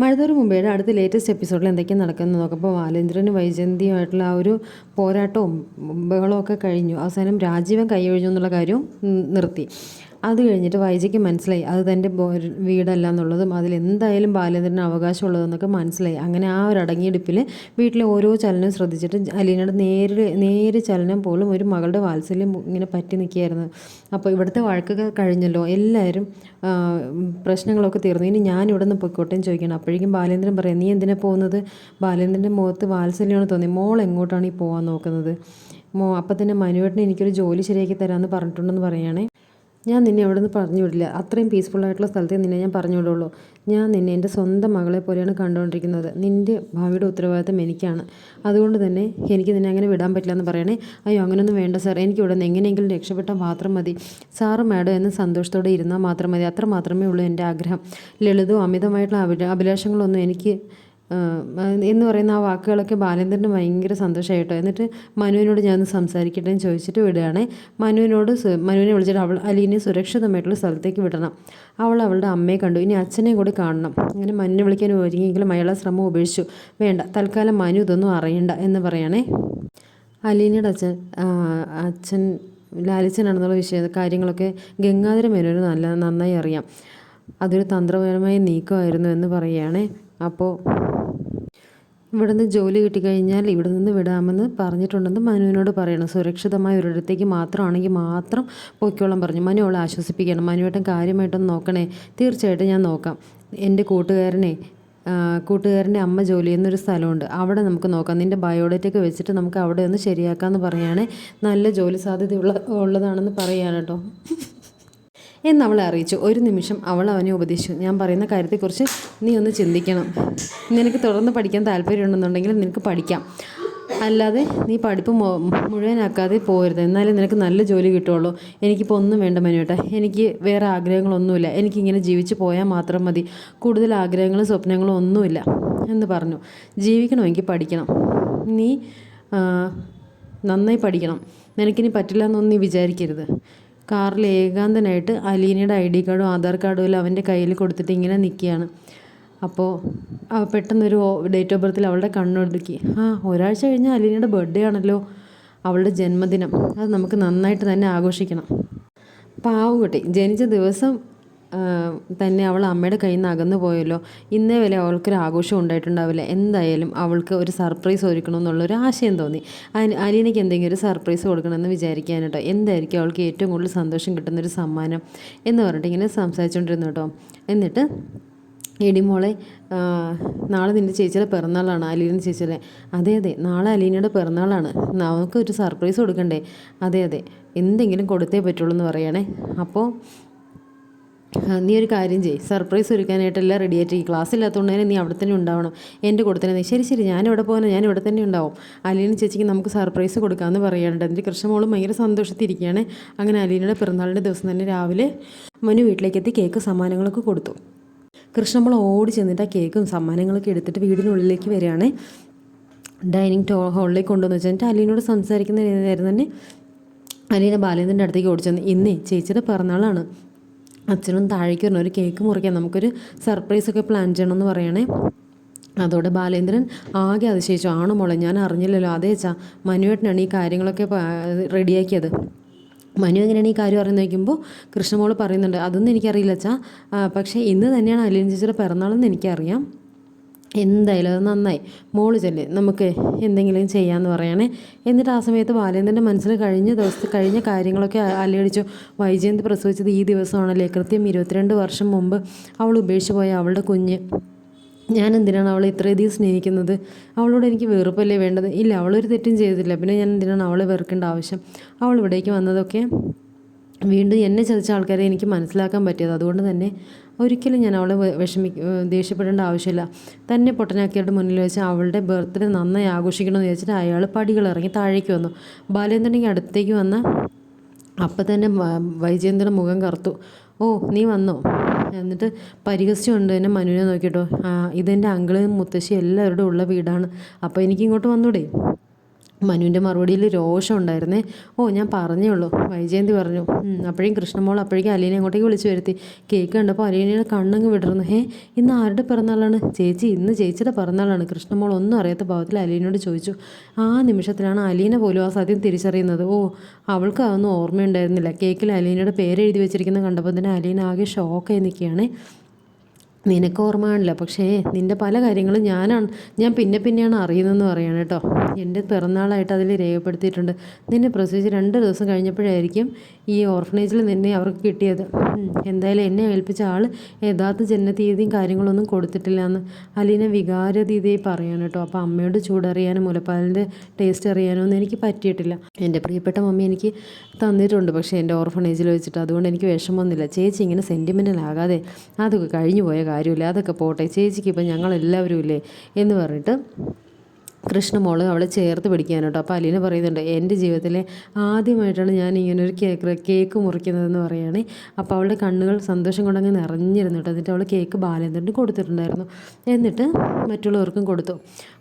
മഴതോറും മുമ്പേയുടെ അടുത്ത ലേറ്റസ്റ്റ് എപ്പിസോഡിൽ എന്തൊക്കെയാണ് നടക്കുന്നത് നോക്കുമ്പോൾ ബാലേന്ദ്രനും വൈജന്തിയുമായിട്ടുള്ള ആ ഒരു പോരാട്ടവും ബഹളവും ഒക്കെ കഴിഞ്ഞു. അവസാനം രാജീവൻ കൈ ഒഴിഞ്ഞു എന്നുള്ള കാര്യവും നിർത്തി. അത് കഴിഞ്ഞിട്ട് വൈജയ്ക്ക് മനസ്സിലായി അത് തന്റെ വീടല്ല എന്നുള്ളതും അതിൽ എന്തായാലും ബാലേന്ദ്രന് അവകാശമുള്ളതെന്നൊക്കെ മനസ്സിലായി. അങ്ങനെ ആ ഒരു അടങ്ങിയെടുപ്പിൽ വീട്ടിലെ ഓരോ ചലനം ശ്രദ്ധിച്ചിട്ട് അലീനയുടെ നേരെ നേര് ചലനം പോലും ഒരു മകളുടെ വാത്സല്യം ഇങ്ങനെ പറ്റി നിൽക്കുകയായിരുന്നു. അപ്പോൾ ഇവിടുത്തെ വഴക്കൊക്കെ കഴിഞ്ഞല്ലോ. എല്ലാവരും പ്രശ്നങ്ങളൊക്കെ തീർന്നു. ഇനി ഞാൻ ഇവിടെ നിന്ന് പൊയ്ക്കോട്ടേന്ന് ചോദിക്കണം അപ്പോഴേക്കും ബാലേന്ദ്രൻ പറയാം നീ എന്തിനാ പോകുന്നത്? ബാലേന്ദ്രന്റെ മുഖത്ത് വാത്സല്യമാണ് തോന്നി മോൾ എങ്ങോട്ടാണ് ഈ പോകാൻ നോക്കുന്നത്? മോ അപ്പം തന്നെ മനുവേട്ടന് എനിക്കൊരു ജോലി ശരിയാക്കി തരാമെന്ന് പറഞ്ഞിട്ടുണ്ടെന്ന് പറയുകയാണേ. ഞാൻ നിന്നെ അവിടെ നിന്ന് പറഞ്ഞു വിടില്ല. അത്രയും പീസ്ഫുൾ ആയിട്ടുള്ള സ്ഥലത്തെ നിന്നെ ഞാൻ പറഞ്ഞു വിടുള്ളൂ. ഞാൻ നിന്നെ എന്റെ സ്വന്തം മകളെ പോലെയാണ് കണ്ടുകൊണ്ടിരിക്കുന്നത്. നിന്റെ ഭാവിയുടെ ഉത്തരവാദിത്തം എനിക്കാണ്. അതുകൊണ്ട് തന്നെ എനിക്ക് നിന്നെ അങ്ങനെ വിടാൻ പറ്റില്ല എന്ന് പറയണേ. അയ്യോ അങ്ങനെയൊന്നും വേണ്ട സാർ. എനിക്ക് ഇവിടെ നിന്ന് എങ്ങനെയെങ്കിലും രക്ഷപ്പെട്ടാൽ മാത്രം മതി. സാറ് മാഡം എന്ന് സന്തോഷത്തോടെ ഇരുന്നാൽ മാത്രം മതി. അത്ര മാത്രമേ ഉള്ളൂ എന്റെ ആഗ്രഹം. ലളിതവും അമിതമായിട്ടുള്ള അഭില അഭിലാഷങ്ങളൊന്നും എനിക്ക് എന്ന് പറയുന്ന ആ വാക്കുകളൊക്കെ ബാലേന്ദ്രന് ഭയങ്കര സന്തോഷമായിട്ടോ എന്നിട്ട് മനുവിനോട് ഞാൻ ഒന്ന് സംസാരിക്കട്ടെ എന്ന് ചോദിച്ചിട്ട് വിടുകയാണേ. മനുവിനോട് മനുവിനെ വിളിച്ചിട്ട് അവൾ അലീനെ സുരക്ഷിതമായിട്ടുള്ള സ്ഥലത്തേക്ക് വിടണം. അവൾ അവളുടെ അമ്മയെ കണ്ടു. ഇനി അച്ഛനെയും കൂടി കാണണം. അങ്ങനെ മനുവിനെ വിളിക്കാൻ ഒരുങ്ങിയെങ്കിലും അയാളെ ശ്രമം ഉപേക്ഷിച്ചു. വേണ്ട തൽക്കാലം മനു ഇതൊന്നും അറിയണ്ട എന്ന് പറയണേ. അലീനയുടെ അച്ഛൻ അച്ഛൻ ലാലിച്ചനാണെന്നുള്ള വിഷയ കാര്യങ്ങളൊക്കെ ഗംഗാധര മേനോന് നല്ല നന്നായി അറിയാം. അതൊരു തന്ത്രപരമായ നീക്കമായിരുന്നു എന്ന് പറയുകയാണേ. അപ്പോൾ ഇവിടെ നിന്ന് ജോലി കിട്ടിക്കഴിഞ്ഞാൽ ഇവിടെ നിന്ന് വിടാമെന്ന് പറഞ്ഞിട്ടുണ്ടെന്ന് മനുവിനോട് പറയണം. സുരക്ഷിതമായ ഒരിടത്തേക്ക് മാത്രമാണെങ്കിൽ മാത്രം പൊയ്ക്കോളം പറഞ്ഞു. മനു അവളെ ആശ്വസിപ്പിക്കണം. മനുവേട്ടൻ കാര്യമായിട്ടൊന്ന് നോക്കണേ. തീർച്ചയായിട്ടും ഞാൻ നോക്കാം. എന്റെ കൂട്ടുകാരനെ കൂട്ടുകാരന്റെ അമ്മ ജോലി ചെയ്യുന്നൊരു സ്ഥലമുണ്ട്. അവിടെ നമുക്ക് നോക്കാം. നിന്റെ ബയോഡേറ്റൊക്കെ വെച്ചിട്ട് നമുക്ക് അവിടെ ഒന്ന് ശരിയാക്കാമെന്ന് പറയുകയാണെ നല്ല ജോലി സാധ്യതയുള്ള ഉള്ളതാണെന്ന് പറയാണ് കേട്ടോ. എന്ന് അവളെ അറിയിച്ചു. ഒരു നിമിഷം അവൾ അവനെ ഉപദേശിച്ചു. ഞാൻ പറയുന്ന കാര്യത്തെക്കുറിച്ച് നീ ഒന്ന് ചിന്തിക്കണം. നിനക്ക് തുടർന്ന് പഠിക്കാൻ താല്പര്യമുണ്ടെന്നുണ്ടെങ്കിൽ നിനക്ക് പഠിക്കാം. അല്ലാതെ നീ പഠിപ്പ് മുഴുവനാക്കാതെ പോരുത് എന്നാലേ നിനക്ക് നല്ല ജോലി കിട്ടുള്ളൂ എനിക്കിപ്പോൾ ഒന്നും വേണ്ട മനുവേട്ട എനിക്ക് വേറെ ആഗ്രഹങ്ങളൊന്നുമില്ല. എനിക്കിങ്ങനെ ജീവിച്ച് പോയാൽ മാത്രം മതി. കൂടുതൽ ആഗ്രഹങ്ങളും സ്വപ്നങ്ങളും ഒന്നുമില്ല. എന്ന് പറഞ്ഞു. ജീവിക്കണമെങ്കിൽ പഠിക്കണം. നീ നന്നായി പഠിക്കണം. നിനക്കിനി പറ്റില്ല എന്നൊന്നും നീ വിചാരിക്കരുത്. കാറിൽ ഏകാന്തനായിട്ട് അലീനയുടെ ഐ ഡി കാർഡും ആധാർ കാർഡും എല്ലാം അവന്റെ കയ്യിൽ കൊടുത്തിട്ട് ഇങ്ങനെ നിൽക്കുകയാണ്. അപ്പോൾ പെട്ടെന്നൊരു ഡേറ്റ് ഓഫ് ബർത്തിൽ അവളുടെ കണ്ണൊടുക്കി ആ ഒരാഴ്ച കഴിഞ്ഞാൽ അലീനയുടെ ബർത്ത്ഡേ ആണല്ലോ. അവളുടെ ജന്മദിനം. അത് നമുക്ക് നന്നായിട്ട് തന്നെ ആഘോഷിക്കണം. പാവം കുട്ടി. ജനിച്ച ദിവസം തന്നെ അവൾ അമ്മയുടെ കയ്യിൽ നിന്ന് അകന്നു പോയല്ലോ. ഇന്നേ വരെ അവൾക്കൊരു ആഘോഷം ഉണ്ടായിട്ടുണ്ടാവില്ല. എന്തായാലും അവൾക്ക് ഒരു സർപ്രൈസ് ഒരുക്കണമെന്നുള്ളൊരു ആശയം തോന്നി. അലീനയ്ക്ക് എന്തെങ്കിലും ഒരു സർപ്രൈസ് കൊടുക്കണമെന്ന് വിചാരിക്കാൻ എന്തായിരിക്കും അവൾക്ക് ഏറ്റവും കൂടുതൽ സന്തോഷം കിട്ടുന്നൊരു സമ്മാനം എന്ന് പറഞ്ഞിട്ട് ഇങ്ങനെ സംസാരിച്ചുകൊണ്ടിരുന്നു കേട്ടോ. എന്നിട്ട് എടിമോളെ നാളെ നിന്റെ ചേച്ചിയുടെ പിറന്നാളാണ് അലീന ചേച്ചിയുടെ. അതെ അതെ നാളെ അലീനയുടെ പിറന്നാളാണ്. നമുക്ക് ഒരു സർപ്രൈസ് കൊടുക്കണ്ടേ? അതെ അതെ എന്തെങ്കിലും കൊടുത്തേ പറ്റുള്ളൂ എന്ന് പറയണേ അപ്പോൾ നീ ഒരു കാര്യം ചെയ്യ്. സർപ്രൈസ് ഒരുക്കാനായിട്ട് എല്ലാം റെഡി ആയിട്ട് ഈ ക്ലാസ് ഇല്ലാത്തതുകൊണ്ട് തന്നെ നീ അവിടെ തന്നെ ഉണ്ടാവണം. എന്റെ കൂടെ തന്നെ ശരി ശരി. ഞാൻ ഇവിടെ പോകാൻ ഞാൻ ഇവിടെ തന്നെ ഉണ്ടാവും. അലീന ചേച്ചിക്ക് നമുക്ക് സർപ്രൈസ് കൊടുക്കാമെന്ന് പറയാനുണ്ട്. എന്റെ കൃഷ്ണമോളും ഭയങ്കര സന്തോഷത്തിരിക്കുകയാണ് അങ്ങനെ അലീനയുടെ പിറന്നാളിന്റെ ദിവസം തന്നെ രാവിലെ മനു വീട്ടിലേക്ക് എത്തി കേക്ക് സമ്മാനങ്ങളൊക്കെ കൊടുത്തു. കൃഷ്ണമോൾ ഓടി ചെന്നിട്ട് ആ കേക്കും സമ്മാനങ്ങളൊക്കെ എടുത്തിട്ട് വീടിനുള്ളിലേക്ക് വരികയാണ്. ഡൈനിങ് ടോ ഹാളിലേക്ക് കൊണ്ടുവന്ന് വെച്ചാൽ അലീനോട് സംസാരിക്കുന്ന നേരം തന്നെ അലീന ബാലേന്ദ്രന്റെ അടുത്തേക്ക് ഓടിച്ചെന്ന് ഇന്നേ ചേച്ചിയുടെ പിറന്നാളാണ്. അച്ഛനും താഴേക്ക് വരണം. ഒരു കേക്ക് മുറിക്കാൻ നമുക്കൊരു സർപ്രൈസ് ഒക്കെ പ്ലാൻ ചെയ്യണമെന്ന് പറയണേ. അതോടെ ബാലേന്ദ്രൻ ആകെ അതിശയിച്ചു. ആണോ മോളെ? ഞാൻ അറിഞ്ഞില്ലല്ലോ. അതേ മനു മനുവേട്ടനാണ് ഈ കാര്യങ്ങളൊക്കെ റെഡിയാക്കിയത്. മനു എങ്ങനെയാണ് ഈ കാര്യം അറിയുന്നത് നോക്കുമ്പോൾ കൃഷ്ണമോൾ പറയുന്നുണ്ട് അതൊന്നും എനിക്കറിയില്ല ആ, പക്ഷേ ഇന്ന് തന്നെയാണ് അലിയൻ ചേച്ചിയുടെ പിറന്നാളെന്ന് എനിക്കറിയാം. എന്തായാലും അത് നന്നായി. മോൾ ചെല്ല് നമുക്ക് എന്തെങ്കിലും ചെയ്യാമെന്ന് പറയണേ. എന്നിട്ട് ആ സമയത്ത് ബാലേന്ദ്രന്റെ മനസ്സിൽ കഴിഞ്ഞ ദിവസത്തെ കഴിഞ്ഞ കാര്യങ്ങളൊക്കെ അലയടിച്ചു വൈജയന്തി പ്രസവിച്ചത് ഈ ദിവസമാണല്ലേ? കൃത്യം ഇരുപത്തിരണ്ട് വർഷം മുമ്പ് അവൾ ഉപേക്ഷിച്ച് പോയ അവളുടെ കുഞ്ഞ്. ഞാൻ എന്തിനാണ് അവളെ ഇത്രയധികം സ്നേഹിക്കുന്നത്? അവളോട് എനിക്ക് വെറുപ്പല്ലേ വേണ്ടത്? ഇല്ല അവളൊരു തെറ്റും ചെയ്തില്ല പിന്നെ ഞാൻ എന്തിനാണ് അവളെ വെറുക്കേണ്ട ആവശ്യം? അവൾ ഇവിടേക്ക് വന്നതൊക്കെ വീണ്ടും എന്നെ ചതിച്ച ആൾക്കാരെ എനിക്ക് മനസ്സിലാക്കാൻ പറ്റിയത്. അതുകൊണ്ട് തന്നെ ഒരിക്കലും ഞാൻ അവളെ വിഷമി ദേഷ്യപ്പെടേണ്ട ആവശ്യമില്ല. തന്നെ പൊട്ടനാക്കിയുടെ മുന്നിൽ വെച്ച് അവളുടെ ബർത്ത്ഡേ നന്നായി ആഘോഷിക്കണമെന്ന് വിചാരിച്ചിട്ട് അയാൾ പടികൾ ഇറങ്ങി താഴേക്ക് വന്നു. ബാലേന്ദ്രനെങ്കിൽ അടുത്തേക്ക് വന്ന അപ്പം തന്നെ വ- മുഖം കറുത്തു. ഓ നീ വന്നോ? എന്നിട്ട് പരിഹസിച്ചുകൊണ്ട് തന്നെ മനുവിനെ നോക്കിയിട്ടോ. ഇതെന്റെ അങ്കിളും മുത്തശ്ശി എല്ലാവരുടെ ഉള്ള വീടാണ്. അപ്പോൾ എനിക്ക് ഇങ്ങോട്ട് വന്നൂടെ? മനുവിന്റെ മറുപടിയിൽ രോഷം ഉണ്ടായിരുന്നേ. ഓ ഞാൻ പറഞ്ഞേ ഉള്ളൂ. വൈജയന്തി പറഞ്ഞു. അപ്പോഴേക്കും കൃഷ്ണമോൾ അപ്പോഴേക്കും അലീനെ അങ്ങോട്ടേക്ക് വിളിച്ചു വരുത്തി. കേക്ക് കണ്ടപ്പോൾ അലീനയുടെ കണ്ണങ്ങ് വിടർന്നു. ഹേ ഇന്ന് ആരുടെ പിറന്നാളാണ്? ചേച്ചി ഇന്ന് ചേച്ചിയുടെ പിറന്നാളാണ്. കൃഷ്ണമോൾ ഒന്നും അറിയാത്ത ഭാവത്തിൽ അലീനോട് ചോദിച്ചു. ആ നിമിഷത്തിലാണ് അലീന പോലും ആ സത്യം തിരിച്ചറിയുന്നത്. ഓ അവൾക്ക് അതൊന്നും ഓർമ്മയുണ്ടായിരുന്നില്ല. കേക്കിൽ അലീനയുടെ പേരെഴുതി എഴുതി വെച്ചിരിക്കുന്നത് കണ്ടപ്പോൾ തന്നെ അലീന ആകെ ഷോക്കായി നിൽക്കുകയാണ്. നിനക്ക് ഓർമ്മ കാണില്ല പക്ഷേ നിന്റെ പല കാര്യങ്ങളും ഞാനാണ് ഞാൻ പിന്നെ പിന്നെയാണ് അറിയുന്നതെന്ന് പറയാണ് കേട്ടോ. എന്റെ പിറന്നാളായിട്ട് അതിൽ രേഖപ്പെടുത്തിയിട്ടുണ്ട്. നിന്നെ പ്രസവിച്ച് രണ്ട് ദിവസം കഴിഞ്ഞപ്പോഴായിരിക്കും ഈ ഓർഫനേജിൽ നിന്നെ അവർക്ക് കിട്ടിയത്. എന്തായാലും എന്നെ ഏൽപ്പിച്ച ആൾ യഥാർത്ഥ ജനനതീയതിയും കാര്യങ്ങളൊന്നും കൊടുത്തിട്ടില്ല എന്ന് അലീന വികാരതീതയെ പറയാണ് കേട്ടോ. അപ്പോൾ അമ്മയോട് ചൂടറിയാനും മുലപ്പാലിന്റെ ടേസ്റ്റ് അറിയാനോ ഒന്നും എനിക്ക് പറ്റിയിട്ടില്ല. എന്റെ പ്രിയപ്പെട്ട മമ്മി എനിക്ക് തന്നിട്ടുണ്ട് പക്ഷേ എന്റെ ഓർഫനേജിൽ വെച്ചിട്ട് അതുകൊണ്ട് എനിക്ക് വിഷമമൊന്നുമില്ല. ചേച്ചി ഇങ്ങനെ സെന്റിമെന്റൽ ആകാതെ അതൊക്കെ കഴിഞ്ഞു പോയ കാര്യമില്ല. അതൊക്കെ പോട്ടെ. ചേച്ചിക്ക് ഇപ്പം ഞങ്ങളെല്ലാവരും ഇല്ലേ? എന്ന് പറഞ്ഞിട്ട് കൃഷ്ണമോൾ അവളെ ചേർത്ത് പിടിക്കാൻ അപ്പോൾ അലീന പറയുന്നുണ്ട് എന്റെ ജീവിതത്തിലെ ആദ്യമായിട്ടാണ് ഞാൻ ഇങ്ങനെ ഒരു കേക്ക് കേക്ക് മുറിക്കുന്നതെന്ന് പറയുകയാണെ. അപ്പോൾ അവളുടെ കണ്ണുകൾ സന്തോഷം കൊണ്ടങ്ങ് നിറഞ്ഞിരുന്നു കേട്ടോ. എന്നിട്ട് അവൾ കേക്ക് ബാലേന്ദ്രന് കൊടുത്തിട്ടുണ്ടായിരുന്നു. എന്നിട്ട് മറ്റുള്ളവർക്കും കൊടുത്തു.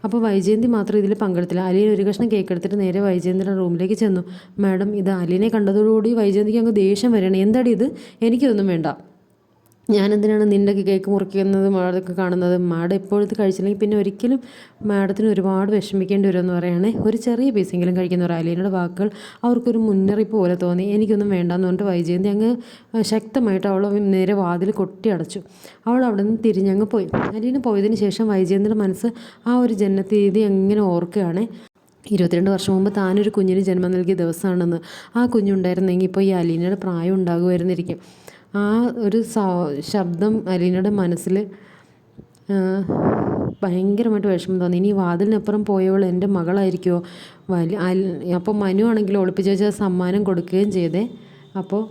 അപ്പോൾ വൈജയന്തി മാത്രം ഇതിൽ പങ്കെടുത്തില്ല. അലീൻ ഒരു കഷ്ണം കേക്ക് എടുത്തിട്ട് നേരെ വൈജയന്തിയുടെ റൂമിലേക്ക് ചെന്നു. മാഡം ഇത് അലീനെ കണ്ടതോടുകൂടി വൈജയന്തിക്ക് അങ്ങ് ദേഷ്യം വരണം എന്താടി ഇത്? എനിക്കൊന്നും വേണ്ട. ഞാനെന്തിനാണ് നിന്റെ കേക്ക് മുറിക്കുന്നത് മാഡൊക്കെ കാണുന്നത്? മാഡം ഇപ്പോഴത്തെ കഴിച്ചില്ലെങ്കിൽ പിന്നെ ഒരിക്കലും മാഡത്തിന് ഒരുപാട് വിഷമിക്കേണ്ടി വരുമെന്ന് പറയുകയാണെ. ഒരു ചെറിയ പീസെങ്കിലും കഴിക്കുന്ന ഒരു അലീനയുടെ വാക്കുകൾ അവർക്കൊരു മുന്നറിയിപ്പ് പോലെ തോന്നി. എനിക്കൊന്നും വേണ്ടാന്ന് പറഞ്ഞിട്ട് വൈജയന്തി അങ്ങ് ശക്തമായിട്ട് അവൾ നേരെ വാതിൽ കൊട്ടി അടച്ചു. അവൾ അവിടെ നിന്ന് തിരിഞ്ഞങ്ങ് പോയി. അലീന പോയതിന് ശേഷം വൈജയന്തിയുടെ മനസ്സ് ആ ഒരു ജനനത്തീയതി എങ്ങനെ ഓർക്കുകയാണ്. ഇരുപത്തിരണ്ട് വർഷം മുമ്പ് താനൊരു കുഞ്ഞിന് ജന്മം നൽകിയ ദിവസമാണെന്ന് ആ കുഞ്ഞുണ്ടായിരുന്നെങ്കിൽ ഇപ്പോൾ ഈ അലീനയുടെ പ്രായം ഉണ്ടാകുമായിരുന്നിരിക്കും. ആ ഒരു ശബ്ദം അലീനയുടെ മനസ്സിൽ ഭയങ്കരമായിട്ട് വിഷമം തോന്നി. ഇനി വാതിലിനപ്പുറം പോയവൾ എന്റെ മകളായിരിക്കുമോ വലിയ അപ്പോൾ മനു ആണെങ്കിൽ ഒളിപ്പിച്ച് വെച്ച സമ്മാനം കൊടുക്കുകയും ചെയ്തേ. അപ്പോൾ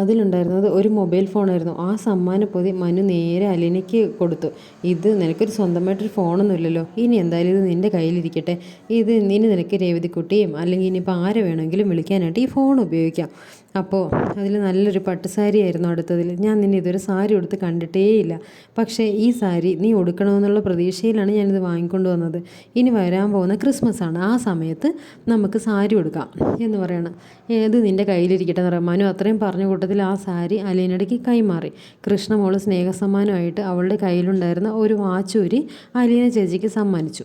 അതിലുണ്ടായിരുന്നത് ഒരു മൊബൈൽ ഫോണായിരുന്നു. ആ സമ്മാനപ്പൊതി മനു നേരെ അലിനയ്ക്ക് കൊടുത്തു. ഇത് നിനക്കൊരു സ്വന്തമായിട്ടൊരു ഫോണൊന്നും ഇല്ലല്ലോ ഇനി എന്തായാലും ഇത് നിന്റെ കയ്യിലിരിക്കട്ടെ. ഇത് ഇനി നിനക്ക് രേവതിക്കുട്ടിയും അല്ലെങ്കിൽ ഇനിയിപ്പോൾ ആരെ വേണമെങ്കിലും വിളിക്കാനായിട്ട് ഈ ഫോൺ ഉപയോഗിക്കാം. അപ്പോൾ അതിൽ നല്ലൊരു പട്ടുസാരി ആയിരുന്നു അടുത്തതിൽ ഞാൻ നിന്നെ ഇതൊരു സാരി ഉടുത്ത് കണ്ടിട്ടേയില്ല. പക്ഷേ ഈ സാരി നീ ഉടുക്കണമെന്നുള്ള പ്രതീക്ഷയിലാണ് ഞാനിത് വാങ്ങിക്കൊണ്ട് വന്നത്. ഇനി വരാൻ പോകുന്ന ക്രിസ്മസ് ആണ് ആ സമയത്ത് നമുക്ക് സാരി ഉടുക്കാം എന്ന് പറയണം. ഏത് നിന്റെ കയ്യിലിരിക്കട്ടെ എന്ന് പറയാം മനു അത്രയും പറഞ്ഞ കൂട്ടത്തിൽ ആ സാരി അലീനടയ്ക്ക് കൈമാറി. കൃഷ്ണ മോൾ സ്നേഹസമ്മാനമായിട്ട് അവളുടെ കയ്യിലുണ്ടായിരുന്ന ഒരു വാച്ചൂരി അലീന ചേച്ചിക്ക് സമ്മാനിച്ചു.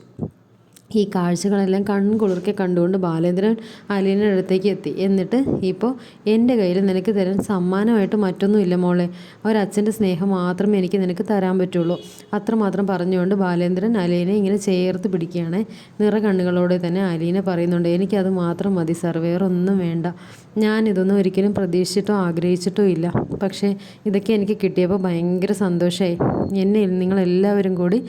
ഈ കാഴ്ചകളെല്ലാം കൺകുളിർക്കെ കണ്ടുകൊണ്ട് ബാലേന്ദ്രൻ അലീനയുടെ അടുത്തേക്ക് എത്തി. എന്നിട്ട് ഇപ്പോൾ എന്റെ കയ്യിൽ നിനക്ക് തരാൻ സമ്മാനമായിട്ട് മറ്റൊന്നുമില്ല മോളെ. ഒരച്ഛന്റെ സ്നേഹം മാത്രമേ എനിക്ക് നിനക്ക് തരാൻ പറ്റുള്ളൂ. അത്രമാത്രം പറഞ്ഞുകൊണ്ട് ബാലേന്ദ്രൻ അലീനെ ഇങ്ങനെ ചേർത്ത് പിടിക്കുകയാണ്. നിറ കണ്ണുകളോടെ തന്നെ അലീന പറയുന്നുണ്ട് എനിക്കത് മാത്രം മതി സാർ വേറൊന്നും വേണ്ട. ഞാനിതൊന്നും ഒരിക്കലും പ്രതീക്ഷിച്ചിട്ടോ ആഗ്രഹിച്ചിട്ടോ ഇല്ല. പക്ഷേ ഇതൊക്കെ എനിക്ക് കിട്ടിയപ്പോൾ ഭയങ്കര സന്തോഷമായി എന്നെ നിങ്ങളെല്ലാവരും കൂടി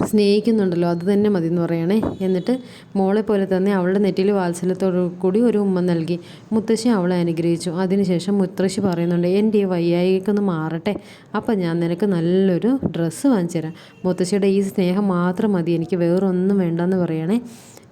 സ്നേഹിക്കുന്നുണ്ടല്ലോ അത് തന്നെ മതി എന്ന് പറയണേ. എന്നിട്ട് മോളെ പോലെ തന്നെ അവളുടെ നെറ്റിയിൽ വാത്സല്യത്തോടു കൂടി ഒരു ഉമ്മ നൽകി. മുത്തശ്ശി അവളെ അനുഗ്രഹിച്ചു. അതിനുശേഷം മുത്തശ്ശി പറയുന്നുണ്ട് എന്റെ ഈ വയ്യായികൊന്ന് മാറട്ടെ. അപ്പം ഞാൻ നിനക്ക് നല്ലൊരു ഡ്രസ്സ് വാങ്ങിച്ചു തരാം. മുത്തശ്ശിയുടെ ഈ സ്നേഹം മാത്രം മതി. എനിക്ക് വേറൊന്നും വേണ്ടെന്ന് പറയണേ.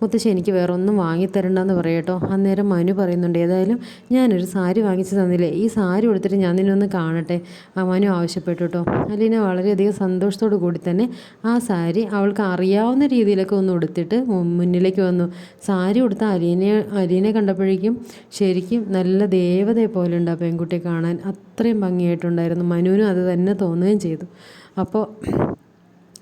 മുത്തശ്ശി എനിക്ക് വേറെ ഒന്നും വാങ്ങിത്തരണ്ടെന്ന് പറയട്ടോ അന്നേരം മനു പറയുന്നുണ്ട് ഏതായാലും ഞാനൊരു സാരി വാങ്ങിച്ചു തന്നില്ലേ? ഈ സാരി കൊടുത്തിട്ട് ഞാൻ നിന്നൊന്ന് കാണട്ടെ. ആ മനു ആവശ്യപ്പെട്ടു കേട്ടോ. അലീന വളരെയധികം സന്തോഷത്തോടു കൂടി തന്നെ ആ സാരി അവൾക്ക് അറിയാവുന്ന രീതിയിലൊക്കെ ഒന്ന് ഉടുത്തിട്ട് മുന്നിലേക്ക് വന്നു. സാരി ഉടുത്ത അലീനെ അലീനെ കണ്ടപ്പോഴേക്കും ശരിക്കും നല്ല ദേവതയെ പോലെ ഉണ്ട് ആ പെൺകുട്ടിയെ കാണാൻ. അത്രയും ഭംഗിയായിട്ടുണ്ടായിരുന്നു. മനുവിനും അത് തന്നെ തോന്നുകയും ചെയ്തു. അപ്പോൾ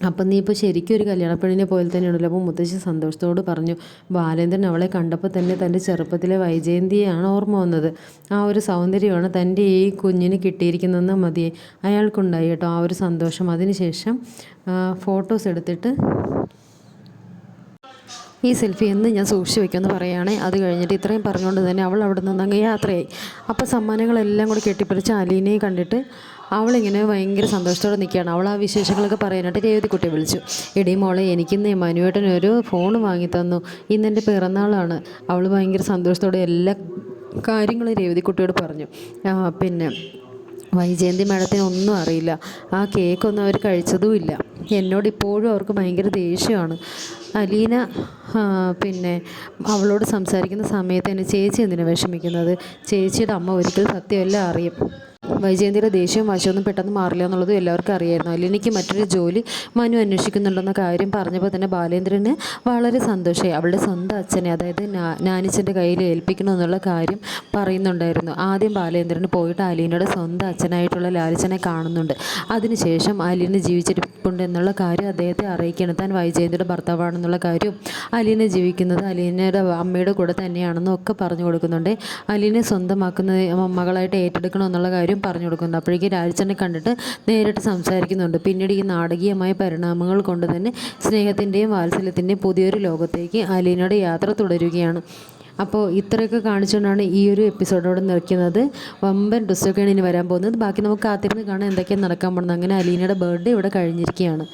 അപ്പം നീ ഇപ്പോൾ ശരിക്കും ഒരു കല്യാണപ്പെണ്ണിനെ പോലെ തന്നെയാണല്ലോ. അപ്പോൾ മുത്തശ്ശി സന്തോഷത്തോട് പറഞ്ഞു ബാലേന്ദ്രൻ അവളെ കണ്ടപ്പോൾ തന്നെ തന്റെ ചെറുപ്പത്തിലെ വൈജയന്തിയാണ് ഓർമ്മ വന്നത്. ആ ഒരു സൗന്ദര്യമാണ് തന്റെ ഈ കുഞ്ഞിന് കിട്ടിയിരിക്കുന്നതെന്ന് മതി. അയാൾക്കുണ്ടായി കേട്ടോ ആ ഒരു സന്തോഷം. അതിനുശേഷം ഫോട്ടോസ് എടുത്തിട്ട് ഈ സെൽഫി എന്ന് ഞാൻ സൂക്ഷിച്ച് വെക്കുമെന്ന് പറയുകയാണെ. അത് കഴിഞ്ഞിട്ട് ഇത്രയും പറഞ്ഞുകൊണ്ട് തന്നെ അവൾ അവിടെ നിന്ന് അങ്ങ് യാത്രയായി. അപ്പോൾ സമ്മാനങ്ങളെല്ലാം കൂടി കെട്ടിപ്പിടിച്ച് അലീനയെ കണ്ടിട്ട് അവളിങ്ങനെ ഭയങ്കര സന്തോഷത്തോടെ നിൽക്കുകയാണ്. അവൾ ആ വിശേഷങ്ങളൊക്കെ പറയാനായിട്ട് രേവതിക്കുട്ടിയെ വിളിച്ചു. എടി മോളെ എനിക്കിന്ന് മനുവേട്ടൻ ഒരു ഫോൺ വാങ്ങി തന്നു ഇന്ന് എന്റെ പിറന്നാളാണ്. അവൾ ഭയങ്കര സന്തോഷത്തോടെ എല്ലാ കാര്യങ്ങളും രേവതിക്കുട്ടിയോട് പറഞ്ഞു. പിന്നെ വൈജയന്തി മാഡത്തിന് ഒന്നും അറിയില്ല. ആ കേക്കൊന്നും അവർ കഴിച്ചതുമില്ല എന്നോട് ഇപ്പോഴും അവർക്ക് ഭയങ്കര ദേഷ്യമാണ്. അലീന പിന്നെ അവളോട് സംസാരിക്കുന്ന സമയത്ത് തന്നെ ചേച്ചി എന്തിനാണ് വിഷമിക്കുന്നത്? ചേച്ചിയുടെ അമ്മ ഒരിക്കൽ സത്യമല്ല അറിയും. വൈജയന്തിയുടെ ദേഷ്യവും വശമൊന്നും പെട്ടെന്ന് മാറില്ല എന്നുള്ളത് എല്ലാവർക്കും അറിയായിരുന്നു. അലീനയ്ക്ക് മറ്റൊരു ജോലി മനു അന്വേഷിക്കുന്നുണ്ടെന്ന കാര്യം പറഞ്ഞപ്പോൾ തന്നെ ബാലേന്ദ്രന് വളരെ സന്തോഷമായി. അവളുടെ സ്വന്തം അച്ഛനെ അതായത് നാനിച്ചന്റെ കയ്യിൽ ഏൽപ്പിക്കണമെന്നുള്ള കാര്യം പറയുന്നുണ്ടായിരുന്നു. ആദ്യം ബാലേന്ദ്രന് പോയിട്ട് അലീനയുടെ സ്വന്തം അച്ഛനായിട്ടുള്ള ലാലിച്ചനെ കാണുന്നുണ്ട്. അതിനുശേഷം അലീന ജീവിച്ചിരിപ്പുണ്ട് എന്നുള്ള കാര്യം അദ്ദേഹത്തെ അറിയിക്കണം. താൻ വൈജയന്തിയുടെ ഭർത്താവാണെന്നുള്ള കാര്യവും അലീന ജീവിക്കുന്നത് അലീനയുടെ അമ്മയുടെ കൂടെ തന്നെയാണെന്നും ഒക്കെ പറഞ്ഞു കൊടുക്കുന്നുണ്ട്. അലീനെ സ്വന്തമാക്കുന്ന മകളായിട്ട് ഏറ്റെടുക്കണമെന്നുള്ള കാര്യം പറഞ്ഞു കൊടുക്കുന്നുണ്ട്. അപ്പോഴേക്കും രാജച്ചനെ കണ്ടിട്ട് നേരിട്ട് സംസാരിക്കുന്നുണ്ട്. പിന്നീട് ഈ നാടകീയമായ പരിണാമങ്ങൾ കൊണ്ട് തന്നെ സ്നേഹത്തിന്റെയും വാത്സല്യത്തിന്റെയും പുതിയൊരു ലോകത്തേക്ക് അലീനയുടെ യാത്ര തുടരുകയാണ്. അപ്പോൾ ഇത്രയൊക്കെ കാണിച്ചുകൊണ്ടാണ് ഈ ഒരു എപ്പിസോഡോട് നിൽക്കുന്നത് വമ്പൻ ഡ്രസ്സൊക്കെയാണ് ഇനി വരാൻ പോകുന്നത്. ബാക്കി നമുക്ക് കാത്തിരുന്ന് കാണാൻ എന്തൊക്കെയാണ് നടക്കാൻ പോകുന്നത്. അങ്ങനെ അലീനയുടെ ബർത്ത്ഡേ ഇവിടെ കഴിഞ്ഞിരിക്കുകയാണ്.